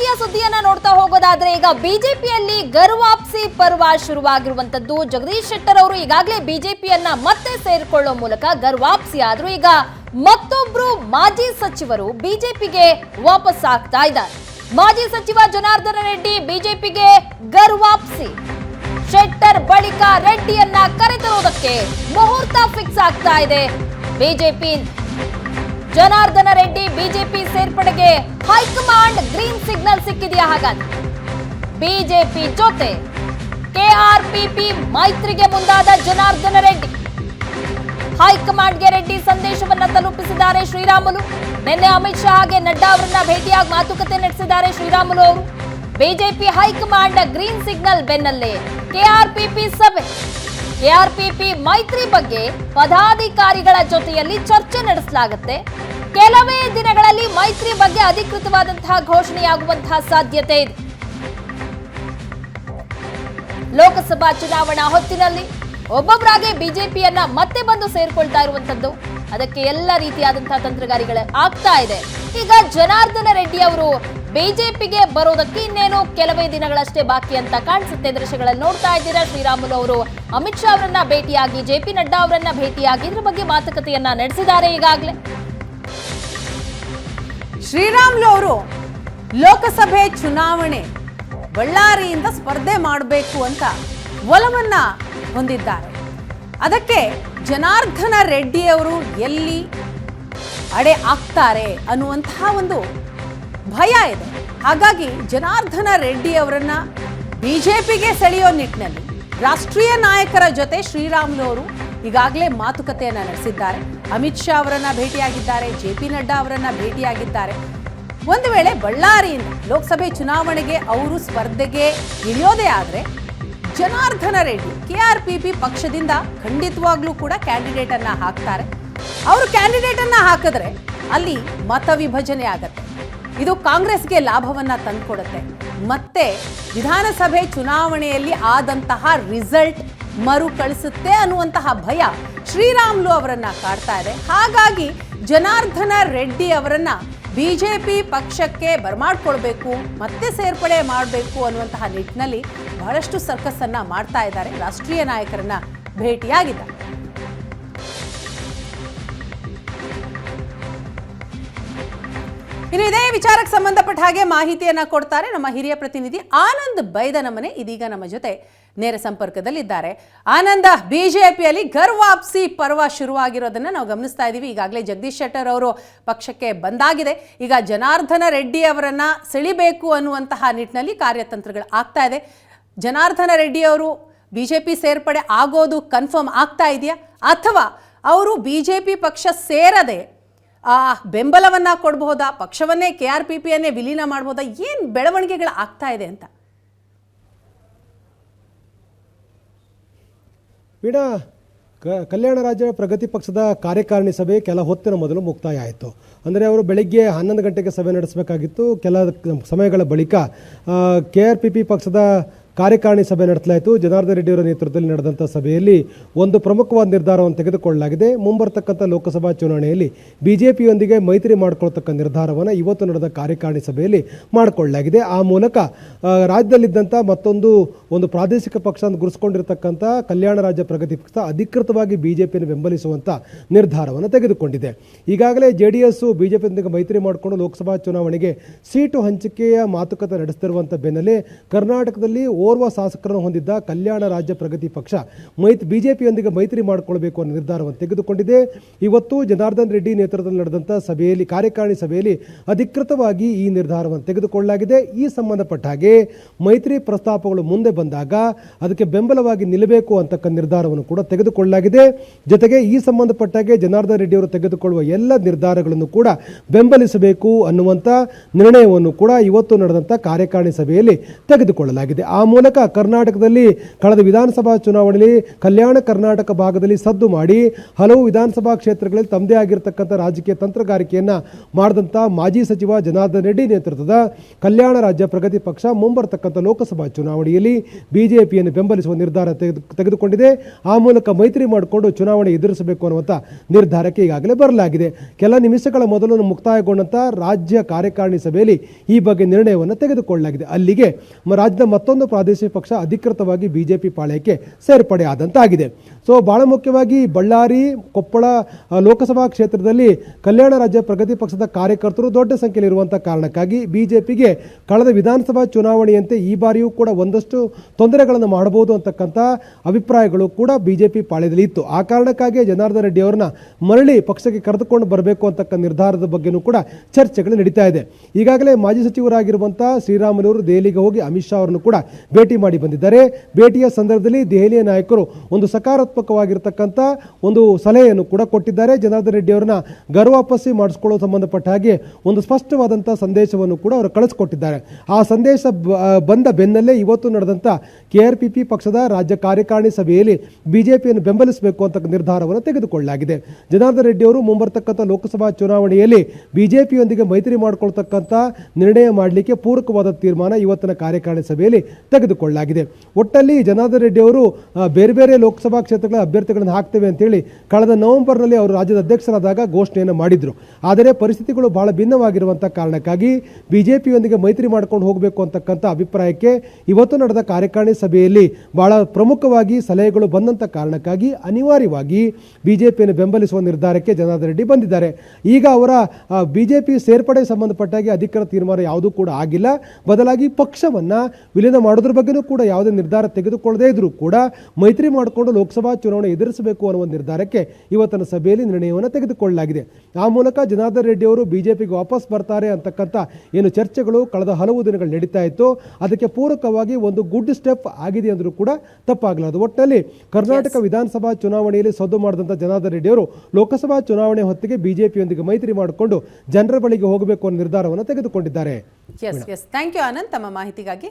ರಾಜಕೀಯ ಸುದ್ದಿಯನ್ನ ನೋಡ್ತಾ ಹೋಗೋದಾದ್ರೆ ಈಗ ಬಿಜೆಪಿಯಲ್ಲಿ ಗರ್ವಾಪ್ಸಿ ಪರ್ವ ಶುರುವಾಗಿರುವಂತದ್ದು. ಜಗದೀಶ್ ಶೆಟ್ಟರ್ ಅವರು ಈಗಾಗಲೇ ಬಿಜೆಪಿಯನ್ನ ಮತ್ತೆ ಸೇರಿಕೊಳ್ಳೋ ಮೂಲಕ ಗರ್ವಾಪ್ಸಿ ಆದ್ರೂ ಈಗ ಮತ್ತೊಬ್ರು ಮಾಜಿ ಸಚಿವರು ಬಿಜೆಪಿಗೆ ವಾಪಸ್ ಆಗ್ತಾ ಇದ್ದಾರೆ. ಮಾಜಿ ಸಚಿವ ಜನಾರ್ದನ ರೆಡ್ಡಿ ಬಿಜೆಪಿಗೆ ಗರ್ವಾಪ್ಸಿ ಶೆಟ್ಟರ್ ಬಳಿಕ ರೆಡ್ಡಿಯನ್ನ ಕರೆತರುವುದಕ್ಕೆ ಮುಹೂರ್ತ ಫಿಕ್ಸ್ ಆಗ್ತಾ ಇದೆ. ಬಿಜೆಪಿ ಜನಾರ್ದನ ರೆಡ್ಡಿ ಬಿಜೆಪಿ ಸೇರ್ಪಡೆಗೆ ಹೈಕಮಾಂಡ್ ಗ್ರೀನ್ ಸಿಗ್ನಲ್ ಸಿಕ್ಕಿದೆಯಾ ಹಾಗಾದ್ರೆ? ಬಿಜೆಪಿ ಜೊತೆ ಕೆಆರ್ಪಿಪಿ ಮೈತ್ರಿಗೆ ಮುಂದಾದ ಜನಾರ್ದನ ರೆಡ್ಡಿ. ಹೈಕಮಾಂಡ್ಗೆ ರೆಡ್ಡಿ ಸಂದೇಶವನ್ನ ತಲುಪಿಸಿದ್ದಾರೆ ಶ್ರೀರಾಮುಲು. ನಿನ್ನೆ ಅಮಿತ್ ಶಾ ಹಾಗೆ ನಡ್ಡಾ ಅವರನ್ನ ಭೇಟಿಯಾಗಿ ಮಾತುಕತೆ ನಡೆಸಿದ್ದಾರೆ ಶ್ರೀರಾಮುಲು ಅವರು. BJP high command green signal ಬೆನ್ನಲ್ಲೇ ಕೆಆರ್ಪಿಪಿ ಸಭೆ. ಕೆಆರ್ಪಿಪಿ ಮೈತ್ರಿ ಬಗ್ಗೆ ಪದಾಧಿಕಾರಿಗಳ ಜೊತೆಯಲ್ಲಿ ಚರ್ಚೆ ನಡೆಸಲಾಗುತ್ತೆ. ಕೆಲವೇ ದಿನಗಳಲ್ಲಿ ಮೈತ್ರಿ ಬಗ್ಗೆ ಅಧಿಕೃತವಾದಂತಹ ಘೋಷಣೆಯಾಗುವಂತಹ ಸಾಧ್ಯತೆ ಇದೆ. ಲೋಕಸಭಾ ಚುನಾವಣಾ ಹೊತ್ತಿನಲ್ಲಿ ಒಬ್ಬೊಬ್ಬರಾಗಿ ಬಿಜೆಪಿಯನ್ನ ಮತ್ತೆ ಬಂದು ಸೇರ್ಕೊಳ್ತಾ ಇರುವಂತದ್ದು ಅದಕ್ಕೆ ಎಲ್ಲ ರೀತಿಯಾದಂತಹ ತಂತ್ರಗಾರಿಗಳ ಆಗ್ತಾ ಇದೆ. ಈಗ ಜನಾರ್ದನ ರೆಡ್ಡಿ ಅವರು ಬಿಜೆಪಿಗೆ ಬರೋದಕ್ಕೆ ಇನ್ನೇನು ಕೆಲವೇ ದಿನಗಳಷ್ಟೇ ಬಾಕಿ ಅಂತ ಕಾಣಿಸುತ್ತೆ ದೃಶ್ಯಗಳನ್ನು ನೋಡ್ತಾ ಇದ್ದೀರಾ? ಶ್ರೀರಾಮುಲು ಅವರು ಅಮಿತ್ ಶಾ ಅವರನ್ನ ಭೇಟಿಯಾಗಿ, ಜೆ ಪಿ ನಡ್ಡಾ ಅವರನ್ನ ಭೇಟಿಯಾಗಿ ಇದ್ರ ಬಗ್ಗೆ ಮಾತುಕತೆಯನ್ನ ನಡೆಸಿದ್ದಾರೆ ಈಗಾಗಲೇ. ಶ್ರೀರಾಮುಲು ಅವರು ಲೋಕಸಭೆ ಚುನಾವಣೆ ಬಳ್ಳಾರಿಯಿಂದ ಸ್ಪರ್ಧೆ ಮಾಡಬೇಕು ಅಂತ ಒಲವನ್ನ ಹೊಂದಿದ್ದಾರೆ. ಅದಕ್ಕೆ ಜನಾರ್ದನ ರೆಡ್ಡಿ ಅವರು ಎಲ್ಲಿ ಅಡೆ ಆಗ್ತಾರೆ ಅನ್ನುವಂತಹ ಒಂದು ಭಯ ಇದೆ. ಹಾಗಾಗಿ ಜನಾರ್ದನ ರೆಡ್ಡಿ ಜೆ ಪಿಗೆ ಸೆಳೆಯೋ ನಿಟ್ಟಿನಲ್ಲಿ ರಾಷ್ಟ್ರೀಯ ನಾಯಕರ ಜೊತೆ ಶ್ರೀರಾಮುಲು ಅವರು ಈಗಾಗಲೇ ಮಾತುಕತೆಯನ್ನು ನಡೆಸಿದ್ದಾರೆ. ಅಮಿತ್ ಶಾ ಅವರನ್ನ ಭೇಟಿಯಾಗಿದ್ದಾರೆ, ಜೆ ಪಿ ನಡ್ಡಾ ಅವರನ್ನ ಭೇಟಿಯಾಗಿದ್ದಾರೆ. ಒಂದು ವೇಳೆ ಬಳ್ಳಾರಿಯಿಂದ ಲೋಕಸಭೆ ಚುನಾವಣೆಗೆ ಅವರು ಸ್ಪರ್ಧೆಗೆ ಇಳಿಯೋದೇ ಆದರೆ Janardhana Reddy K R P P ಪಕ್ಷದಿಂದ ಖಂಡಿತವಾಗ್ಲೂ ಕೂಡ ಕ್ಯಾಂಡಿಡೇಟ್ ಅನ್ನ ಹಾಕ್ತಾರೆ. ಅವರು ಕ್ಯಾಂಡಿಡೇಟ್ ಅನ್ನ ಹಾಕಿದ್ರೆ ಅಲ್ಲಿ ಮತ ವಿಭಜನೆ ಆಗತ್ತೆ. ಇದು ಕಾಂಗ್ರೆಸ್ಗೆ ಲಾಭವನ್ನ ತಂದುಕೊಡುತ್ತೆ. ಮತ್ತೆ ವಿಧಾನಸಭೆ ಚುನಾವಣೆಯಲ್ಲಿ ಆದಂತಹ ರಿಸಲ್ಟ್ ಮರುಕಳಿಸುತ್ತೆ ಅನ್ನುವಂತಹ ಭಯ ಶ್ರೀರಾಮ್ಲು ಅವರನ್ನ ಕಾಡ್ತಾ ಇದೆ. ಹಾಗಾಗಿ ಜನಾರ್ದನ ರೆಡ್ಡಿ ಅವರನ್ನ ಬಿಜೆಪಿ ಪಕ್ಷಕ್ಕೆ ಬರಮಾಡ್ಕೊಳ್ಬೇಕು, ಮತ್ತೆ ಸೇರ್ಪಡೆ ಮಾಡಬೇಕು ಅನ್ನುವಂತಹ ನಿಟ್ಟಿನಲ್ಲಿ ಬಹಳಷ್ಟು ಸರ್ಕಸ್ ಅನ್ನ ಮಾಡ್ತಾ ಇದ್ದಾರೆ. ರಾಷ್ಟ್ರೀಯ ನಾಯಕರನ್ನ ಭೇಟಿಯಾಗಿದ್ದಾರೆ ಇನ್ನು ಇದೇ ವಿಚಾರಕ್ಕೆ ಸಂಬಂಧಪಟ್ಟ ಹಾಗೆ ಮಾಹಿತಿಯನ್ನ ಕೊಡ್ತಾರೆ ನಮ್ಮ ಹಿರಿಯ ಪ್ರತಿನಿಧಿ ಆನಂದ್ ಬೈದನಮನೆ ಇದೀಗ ನಮ್ಮ ಜೊತೆ. ನೇರ ಸಂಪರ್ಕದಲ್ಲಿದ್ದಾರೆ. ಆನಂದ, ಬಿಜೆಪಿಯಲ್ಲಿ ಗರ್ವಾಪ್ಸಿ ಪರ್ವ ಶುರುವಾಗಿರೋದನ್ನ ನಾವು ಗಮನಿಸ್ತಾ ಇದ್ದೀವಿ ಈಗಾಗಲೇ ಜಗದೀಶ್ ಶೆಟ್ಟರ್ ಅವರು ಪಕ್ಷಕ್ಕೆ ಬಂದಾಗಿದೆ. ಈಗ ಜನಾರ್ದನ ರೆಡ್ಡಿ ಅವರನ್ನ ಸೆಳಿಬೇಕು ಅನ್ನುವಂತಹ ನಿಟ್ಟಿನಲ್ಲಿ ಕಾರ್ಯತಂತ್ರಗಳು ಆಗ್ತಾ ಇದೆ. ಜನಾರ್ದನ ರೆಡ್ಡಿ ಅವರು ಬಿಜೆಪಿ ಸೇರ್ಪಡೆ ಆಗೋದು ಕನ್ಫರ್ಮ್ ಆಗ್ತಾ ಇದೆಯಾ? ಅಥವಾ ಅವರು ಬಿಜೆಪಿ ಪಕ್ಷ ಸೇರದೆ, ಆ, ಬೆಂಬಲವನ್ನ ಕೊಡಬಹುದಾ? ಪಕ್ಷವನ್ನೇ, ಕೆ ಆರ್ ಪಿ ಪಿಯನ್ನೇ ವಿಲೀನ ಮಾಡಬಹುದಾ? ಏನು ಬೆಳವಣಿಗೆಗಳು ಆಗ್ತಾ ಇದೆ ಅಂತ? ವೀಣಾ, ಕ, ಕಲ್ಯಾಣ ರಾಜ್ಯ ಪ್ರಗತಿ ಪಕ್ಷದ ಕಾರ್ಯಕಾರಿಣಿ ಸಭೆ ಕೆಲ ಹೊತ್ತಿನ ಮೊದಲು ಮುಕ್ತಾಯ ಆಯಿತು. ಅಂದರೆ ಅವರು ಬೆಳಿಗ್ಗೆ ಹನ್ನೊಂದು ಗಂಟೆಗೆ ಸಭೆ ನಡೆಸಬೇಕಾಗಿತ್ತು. ಕೆಲ ಸಮಯಗಳ ಬಳಿಕ ಕೆ ಆರ್ ಪಿ ಪಿ ಪಕ್ಷದ ಕಾರ್ಯಕಾರಿಣಿ ಸಭೆ ನಡೆಸಲಾಯಿತು. ಜನಾರ್ದನ್ ರೆಡ್ಡಿ ಅವರ ನೇತೃತ್ವದಲ್ಲಿ ನಡೆದಂಥ ಸಭೆಯಲ್ಲಿ ಒಂದು ಪ್ರಮುಖವಾದ ನಿರ್ಧಾರವನ್ನು ತೆಗೆದುಕೊಳ್ಳಲಾಗಿದೆ. ಮುಂಬರ್ತಕ್ಕಂಥ ಲೋಕಸಭಾ ಚುನಾವಣೆಯಲ್ಲಿ ಬಿಜೆಪಿಯೊಂದಿಗೆ ಮೈತ್ರಿ ಮಾಡಿಕೊಳ್ತಕ್ಕ ನಿರ್ಧಾರವನ್ನು ಇವತ್ತು ನಡೆದ ಕಾರ್ಯಕಾರಿಣಿ ಸಭೆಯಲ್ಲಿ ಮಾಡಿಕೊಳ್ಳಲಾಗಿದೆ. ಆ ಮೂಲಕ ರಾಜ್ಯದಲ್ಲಿದ್ದಂಥ ಮತ್ತೊಂದು ಒಂದು ಪ್ರಾದೇಶಿಕ ಪಕ್ಷ ಅಂತ ಗುರುಸ್ಕೊಂಡಿರ್ತಕ್ಕಂಥ ಕಲ್ಯಾಣ ರಾಜ್ಯ ಪ್ರಗತಿ ಪಕ್ಷ ಅಧಿಕೃತವಾಗಿ ಬಿಜೆಪಿಯನ್ನು ಬೆಂಬಲಿಸುವಂಥ ನಿರ್ಧಾರವನ್ನು ತೆಗೆದುಕೊಂಡಿದೆ. ಈಗಾಗಲೇ ಜೆ ಡಿ ಎಸ್ ಬಿಜೆಪಿಯೊಂದಿಗೆ ಮೈತ್ರಿ ಮಾಡಿಕೊಂಡು ಲೋಕಸಭಾ ಚುನಾವಣೆಗೆ ಸೀಟು ಹಂಚಿಕೆಯ ಮಾತುಕತೆ ನಡೆಸ್ತಿರುವಂಥ ಬೆನ್ನಲ್ಲೇ ಕರ್ನಾಟಕದಲ್ಲಿ ಓರ್ವ ಶಾಸಕರನ್ನು ಹೊಂದಿದ್ದ ಕಲ್ಯಾಣ ರಾಜ್ಯ ಪ್ರಗತಿ ಪಕ್ಷ ಮೈತ್, ಬಿಜೆಪಿಯೊಂದಿಗೆ ಮೈತ್ರಿ ಮಾಡಿಕೊಳ್ಬೇಕು ಅನ್ನೋ ನಿರ್ಧಾರವನ್ನು ತೆಗೆದುಕೊಂಡಿದೆ. ಇವತ್ತು ಜನಾರ್ದನ್ ರೆಡ್ಡಿ ನೇತೃತ್ವದಲ್ಲಿ ನಡೆದಂಥ ಸಭೆಯಲ್ಲಿ, ಕಾರ್ಯಕಾರಿಣಿ ಸಭೆಯಲ್ಲಿ ಅಧಿಕೃತವಾಗಿ ಈ ನಿರ್ಧಾರವನ್ನು ತೆಗೆದುಕೊಳ್ಳಲಾಗಿದೆ. ಈ ಸಂಬಂಧಪಟ್ಟ ಹಾಗೆ ಮೈತ್ರಿ ಪ್ರಸ್ತಾಪಗಳು ಮುಂದೆ ಬಂದಾಗ ಅದಕ್ಕೆ ಬೆಂಬಲವಾಗಿ ನಿಲ್ಲಬೇಕು ಅಂತಕ್ಕ ನಿರ್ಧಾರವನ್ನು ಕೂಡ ತೆಗೆದುಕೊಳ್ಳಲಾಗಿದೆ. ಜೊತೆಗೆ ಈ ಸಂಬಂಧಪಟ್ಟಾಗೆ ಜನಾರ್ದನ್ ರೆಡ್ಡಿ ಅವರು ತೆಗೆದುಕೊಳ್ಳುವ ಎಲ್ಲ ನಿರ್ಧಾರಗಳನ್ನು ಕೂಡ ಬೆಂಬಲಿಸಬೇಕು ಅನ್ನುವಂಥ ನಿರ್ಣಯವನ್ನು ಕೂಡ ಇವತ್ತು ನಡೆದಂಥ ಕಾರ್ಯಕಾರಿಣಿ ಸಭೆಯಲ್ಲಿ ತೆಗೆದುಕೊಳ್ಳಲಾಗಿದೆ. ಆ ಮೂಲಕ ಕರ್ನಾಟಕದಲ್ಲಿ ಕಳೆದ ವಿಧಾನಸಭಾ ಚುನಾವಣೆಯಲ್ಲಿ ಕಲ್ಯಾಣ ಕರ್ನಾಟಕ ಭಾಗದಲ್ಲಿ ಸದ್ದು ಮಾಡಿ ಹಲವು ವಿಧಾನಸಭಾ ಕ್ಷೇತ್ರಗಳಲ್ಲಿ ತಮ್ಮದೇ ಆಗಿರತಕ್ಕಂಥ ರಾಜಕೀಯ ತಂತ್ರಗಾರಿಕೆಯನ್ನು ಮಾಡಿದಂಥ ಮಾಜಿ ಸಚಿವ ಜನಾರ್ದನ್ ರೆಡ್ಡಿ ನೇತೃತ್ವದ ಕಲ್ಯಾಣ ರಾಜ್ಯ ಪ್ರಗತಿ ಪಕ್ಷ ಮುಂಬರತಕ್ಕಂಥ ಲೋಕಸಭಾ ಚುನಾವಣೆಯಲ್ಲಿ ಬಿಜೆಪಿಯನ್ನು ಬೆಂಬಲಿಸುವ ನಿರ್ಧಾರ ತೆಗೆದು ತೆಗೆದುಕೊಂಡಿದೆ. ಆ ಮೂಲಕ ಮೈತ್ರಿ ಮಾಡಿಕೊಂಡು ಚುನಾವಣೆ ಎದುರಿಸಬೇಕು ಅನ್ನುವಂಥ ನಿರ್ಧಾರಕ್ಕೆ ಈಗಾಗಲೇ ಬರಲಾಗಿದೆ. ಕೆಲ ನಿಮಿಷಗಳ ಮೊದಲು ಮುಕ್ತಾಯಗೊಂಡಂಥ ರಾಜ್ಯ ಕಾರ್ಯಕಾರಿಣಿ ಸಭೆಯಲ್ಲಿ ಈ ಬಗ್ಗೆ ನಿರ್ಣಯವನ್ನು ತೆಗೆದುಕೊಳ್ಳಲಾಗಿದೆ. ಅಲ್ಲಿಗೆ ರಾಜ್ಯದ ಮತ್ತೊಂದು ಪ್ರಾದೇಶಿಕ ಪಕ್ಷ ಅಧಿಕೃತವಾಗಿ ಬಿಜೆಪಿ ಪಾಳ್ಯಕ್ಕೆ ಸೇರ್ಪಡೆ ಆದಂತಾಗಿದೆ ಸೊ ಭಾಳ ಮುಖ್ಯವಾಗಿ ಬಳ್ಳಾರಿ, ಕೊಪ್ಪಳ ಲೋಕಸಭಾ ಕ್ಷೇತ್ರದಲ್ಲಿ ಕಲ್ಯಾಣ ರಾಜ್ಯ ಪ್ರಗತಿ ಪಕ್ಷದ ಕಾರ್ಯಕರ್ತರು ದೊಡ್ಡ ಸಂಖ್ಯೆಯಲ್ಲಿ ಇರುವಂಥ ಕಾರಣಕ್ಕಾಗಿ ಬಿಜೆಪಿಗೆ ಕಳೆದ ವಿಧಾನಸಭಾ ಚುನಾವಣೆಯಂತೆ ಈ ಬಾರಿಯೂ ಕೂಡ ಒಂದಷ್ಟು ತೊಂದರೆಗಳನ್ನು ಮಾಡಬಹುದು ಅಂತಕ್ಕಂಥ ಅಭಿಪ್ರಾಯಗಳು ಕೂಡ ಬಿಜೆಪಿ ಪಾಳ್ಯದಲ್ಲಿ ಇತ್ತು. ಆ ಕಾರಣಕ್ಕಾಗಿ ಜನಾರ್ದನ್ ರೆಡ್ಡಿ ಅವರನ್ನ ಮರಳಿ ಪಕ್ಷಕ್ಕೆ ಕರೆದುಕೊಂಡು ಬರಬೇಕು ಅಂತಕ್ಕ ನಿರ್ಧಾರದ ಬಗ್ಗೆನೂ ಕೂಡ ಚರ್ಚೆಗಳು ನಡೀತಾ ಇದೆ. ಈಗಾಗಲೇ ಮಾಜಿ ಸಚಿವರಾಗಿರುವಂಥ ಶ್ರೀರಾಮುಲುವರು ದೆಹಲಿಗೆ ಹೋಗಿ ಅಮಿತ್ ಶಾ ಅವರನ್ನು ಕೂಡ ಭೇಟಿ ಮಾಡಿ ಬಂದಿದ್ದಾರೆ. ಭೇಟಿಯ ಸಂದರ್ಭದಲ್ಲಿ ದೆಹಲಿಯ ನಾಯಕರು ಒಂದು ಸಕಾರಾತ್ಮಕವಾಗಿರ್ತಕ್ಕಂಥ ಒಂದು ಸಲಹೆಯನ್ನು ಕೂಡ ಕೊಟ್ಟಿದ್ದಾರೆ. ಜನಾರ್ದನ್ ರೆಡ್ಡಿ ಅವರನ್ನ ಗರ್ವಾಪಸಿ ಮಾಡಿಸ್ಕೊಳ್ಳೋ ಸಂಬಂಧಪಟ್ಟ ಹಾಗೆ ಒಂದು ಸ್ಪಷ್ಟವಾದಂಥ ಸಂದೇಶವನ್ನು ಕೂಡ ಅವರು ಕಳಿಸ್ಕೊಟ್ಟಿದ್ದಾರೆ. ಆ ಸಂದೇಶ ಬಂದ ಬೆನ್ನಲ್ಲೇ ಇವತ್ತು ನಡೆದಂಥ ಕೆ ಆರ್ ಪಿ ಪಕ್ಷದ ರಾಜ್ಯ ಕಾರ್ಯಕಾರಿಣಿ ಸಭೆಯಲ್ಲಿ ಬಿಜೆಪಿಯನ್ನು ಬೆಂಬಲಿಸಬೇಕು ಅಂತ ನಿರ್ಧಾರವನ್ನು ತೆಗೆದುಕೊಳ್ಳಲಾಗಿದೆ. ಜನಾರ್ದನ್ ರೆಡ್ಡಿ ಅವರು ಮುಂಬರ್ತಕ್ಕಂಥ ಲೋಕಸಭಾ ಚುನಾವಣೆಯಲ್ಲಿ ಬಿಜೆಪಿಯೊಂದಿಗೆ ಮೈತ್ರಿ ಮಾಡಿಕೊಳ್ತಕ್ಕಂಥ ನಿರ್ಣಯ ಮಾಡಲಿಕ್ಕೆ ಪೂರಕವಾದ ತೀರ್ಮಾನ ಇವತ್ತಿನ ಕಾರ್ಯಕಾರಿಣಿ ಸಭೆಯಲ್ಲಿ ತೆಗೆದುಕೊಳ್ಳಲಾಗಿದೆ. ಒಟ್ಟಲ್ಲಿ ಜನಾರ್ದನ್ ರೆಡ್ಡಿ ಅವರು ಬೇರೆ ಬೇರೆ ಲೋಕಸಭಾ ಕ್ಷೇತ್ರಗಳ ಅಭ್ಯರ್ಥಿಗಳನ್ನು ಹಾಕ್ತೇವೆ ಅಂತೇಳಿ ಕಳೆದ ನವೆಂಬರ್ನಲ್ಲಿ ಅವರು ರಾಜ್ಯದ ಅಧ್ಯಕ್ಷರಾದಾಗ ಘೋಷಣೆಯನ್ನು ಮಾಡಿದ್ರು. ಆದರೆ ಪರಿಸ್ಥಿತಿಗಳು ಬಹಳ ಭಿನ್ನವಾಗಿರುವಂಥ ಕಾರಣಕ್ಕಾಗಿ ಬಿಜೆಪಿಯೊಂದಿಗೆ ಮೈತ್ರಿ ಮಾಡ್ಕೊಂಡು ಹೋಗಬೇಕು ಅಂತಕ್ಕಂಥ ಅಭಿಪ್ರಾಯಕ್ಕೆ ಇವತ್ತು ನಡೆದ ಕಾರ್ಯಕಾರಿಣಿ ಸಭೆಯಲ್ಲಿ ಬಹಳ ಪ್ರಮುಖವಾಗಿ ಸಲಹೆಗಳು ಬಂದಂಥ ಕಾರಣಕ್ಕಾಗಿ ಅನಿವಾರ್ಯವಾಗಿ ಬಿಜೆಪಿಯನ್ನು ಬೆಂಬಲಿಸುವ ನಿರ್ಧಾರಕ್ಕೆ ಜನಾರ್ದನ್ ರೆಡ್ಡಿ ಬಂದಿದ್ದಾರೆ. ಈಗ ಅವರ ಬಿಜೆಪಿ ಸೇರ್ಪಡೆ ಸಂಬಂಧಪಟ್ಟಾಗಿ ಅಧಿಕೃತ ತೀರ್ಮಾನ ಯಾವುದೂ ಕೂಡ ಆಗಿಲ್ಲ. ಬದಲಾಗಿ ಪಕ್ಷವನ್ನ ವಿಲೀನ ಮಾಡೋದ್ರ ಬಗ್ಗೆನೂ ಕೂಡ ಯಾವುದೇ ನಿರ್ಧಾರ ತೆಗೆದುಕೊಳ್ಳದೇ ಇದ್ರೂ ಕೂಡ ಮೈತ್ರಿ ಮಾಡಿಕೊಂಡು ಲೋಕಸಭಾ ಚುನಾವಣೆ ಎದುರಿಸಬೇಕು ಅನ್ನುವ ನಿರ್ಧಾರಕ್ಕೆ ಇವತ್ತಿನ ಸಭೆಯಲ್ಲಿ ನಿರ್ಣಯವನ್ನು ತೆಗೆದುಕೊಳ್ಳಲಾಗಿದೆ. ಆ ಮೂಲಕ ಜನಾರ್ದನ್ ರೆಡ್ಡಿ ಅವರು ಬಿಜೆಪಿಗೆ ವಾಪಸ್ ಬರ್ತಾರೆ ಅಂತಕ್ಕಂಥ ಏನು ಚರ್ಚೆಗಳು ಕಳೆದ ಹಲವು ದಿನಗಳು ನಡೀತಾ ಇತ್ತು. ಅದಕ್ಕೆ ಪೂರಕವಾಗಿ ಒಂದು ಗುಡ್ ಸ್ಟೆಪ್ ಆಗಿದೆ ಅಂದರೂ ಕೂಡ ತಪ್ಪಾಗಲಾರದು ಒಟ್ಟಿನಲ್ಲಿ ಕರ್ನಾಟಕ ವಿಧಾನಸಭಾ ಚುನಾವಣೆಯಲ್ಲಿ ಸದ್ದು ಮಾಡಿದಂಥ ಜನಾರ್ದನ್ ರೆಡ್ಡಿ ಅವರು ಲೋಕಸಭಾ ಚುನಾವಣೆ ಹೊತ್ತಿಗೆ ಬಿಜೆಪಿಯೊಂದಿಗೆ ಮೈತ್ರಿ ಮಾಡಿಕೊಂಡು ಜನರ ಬಳಿಗೆ ಹೋಗಬೇಕು ಅನ್ನೋ ನಿರ್ಧಾರವನ್ನು ತೆಗೆದುಕೊಂಡಿದ್ದಾರೆ. Thank you Anand. ತಮ್ಮ ಮಾಹಿತಿಗಾಗಿ.